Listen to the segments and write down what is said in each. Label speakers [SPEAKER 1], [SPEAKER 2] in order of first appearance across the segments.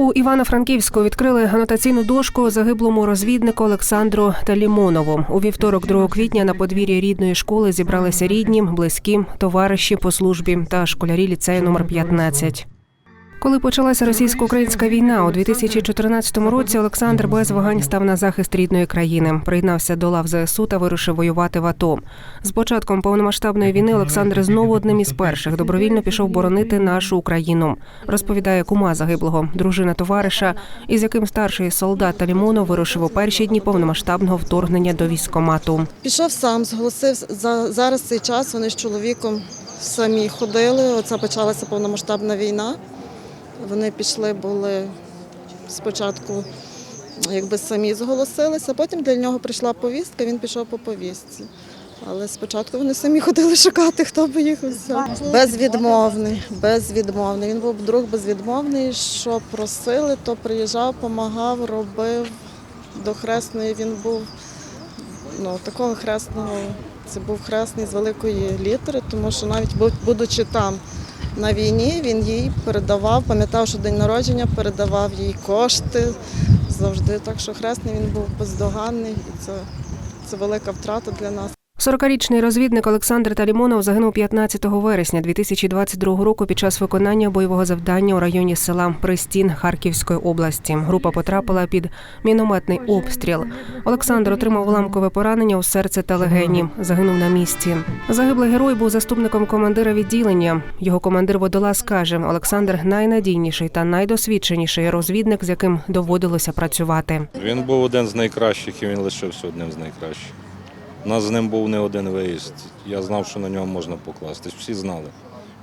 [SPEAKER 1] У Івано-Франківську відкрили анотаційну дошку загиблому розвіднику Олександру Талімонову. У вівторок, 2 квітня, на подвір'ї рідної школи зібралися рідні, близькі, товариші по службі та школярі ліцею номер 15. Коли почалася російсько-українська війна у 2014 році, Олександр без вагань став на захист рідної країни, приєднався до лав ЗСУ та вирушив воювати в АТО. З початком повномасштабної війни Олександр знову одним із перших добровільно пішов боронити нашу Україну. Розповідає кума загиблого, дружина товариша, із яким старший солдат Талімонов вирушив у перші дні повномасштабного вторгнення до військкомату.
[SPEAKER 2] Пішов сам, зголосив за зараз цей час. Вони з чоловіком самі ходили. Оце почалася повномасштабна війна. Вони пішли, були спочатку, якби самі зголосилися. Потім для нього прийшла повістка, він пішов по повістці. Але спочатку вони самі ходили шукати, хто би їх взяв. Безвідмовний, безвідмовний. Він був друг безвідмовний. Що просили, то приїжджав, допомагав, робив. До хресної він був ну, такого хресного, це був хресний з великої літери, тому що навіть бу- будучи там на війні, він їй передавав, пам'ятав, що день народження передавав їй кошти завжди. Так що хресний він був бездоганний, і це, це велика втрата для нас.
[SPEAKER 1] 40-річний розвідник Олександр Талімонов загинув 15 вересня 2022 року під час виконання бойового завдання у районі села Пристін Харківської області. Група потрапила під мінометний обстріл. Олександр отримав уламкове поранення у серце та легені. Загинув на місці. Загиблий герой був заступником командира відділення. Його командир водолаз каже: Олександр найнадійніший та найдосвідченіший розвідник, з яким доводилося працювати.
[SPEAKER 3] Він був один з найкращих і він лишився одним з найкращих. У нас з ним був не один виїзд. Я знав, що на нього можна покластись. Всі знали,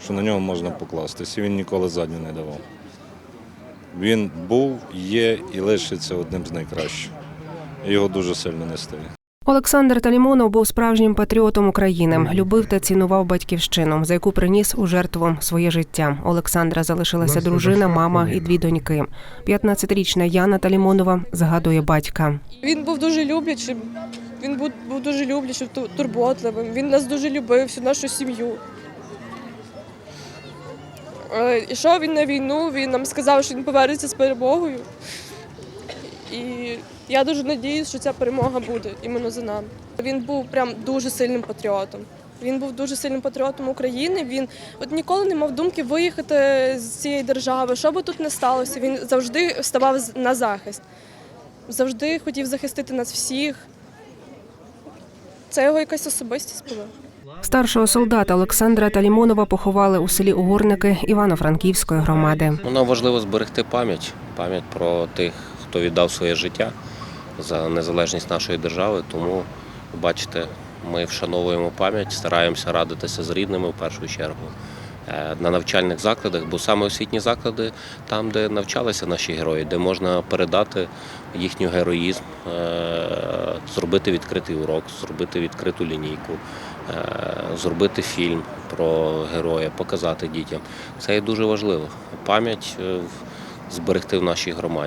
[SPEAKER 3] що на нього можна покластись, і він ніколи задню не давав. Він був, є і лишиться одним з найкращих. Його дуже сильно не стає.
[SPEAKER 1] Олександр Талімонов був справжнім патріотом України, любив та цінував батьківщину, за яку приніс у жертву своє життя. Олександра залишилася дружина, мама і дві доньки. 15-річна Яна Талімонова згадує батька.
[SPEAKER 4] Він був дуже люблячим. Він був, був дуже люблячим, ту- турботливим. Він нас дуже любив, всю нашу сім'ю. Е, Ішов він на війну, він нам сказав, що він повернеться з перемогою. І я дуже надіюсь, що ця перемога буде іменно за нами. Він був прям дуже сильним патріотом. Він був дуже сильним патріотом України. Він от ніколи не мав думки виїхати з цієї держави. Що би тут не сталося, він завжди ставав на захист. Завжди хотів захистити нас всіх. Це його якась особистість була.
[SPEAKER 1] Старшого солдата Олександра Талімонова поховали у селі Угорники Івано-Франківської громади.
[SPEAKER 5] Воно Нам важливо зберегти пам'ять, пам'ять про тих, хто віддав своє життя за незалежність нашої держави. Тому, бачите, ми вшановуємо пам'ять, стараємося радитися з рідними в першу чергу на навчальних закладах, бо саме освітні заклади там, де навчалися наші герої, де можна передати їхній героїзм, е, зробити відкритий урок, зробити відкриту лінійку, е, зробити фільм про героя, показати дітям. Це є дуже важливо. Пам'ять е, зберегти в нашій громаді.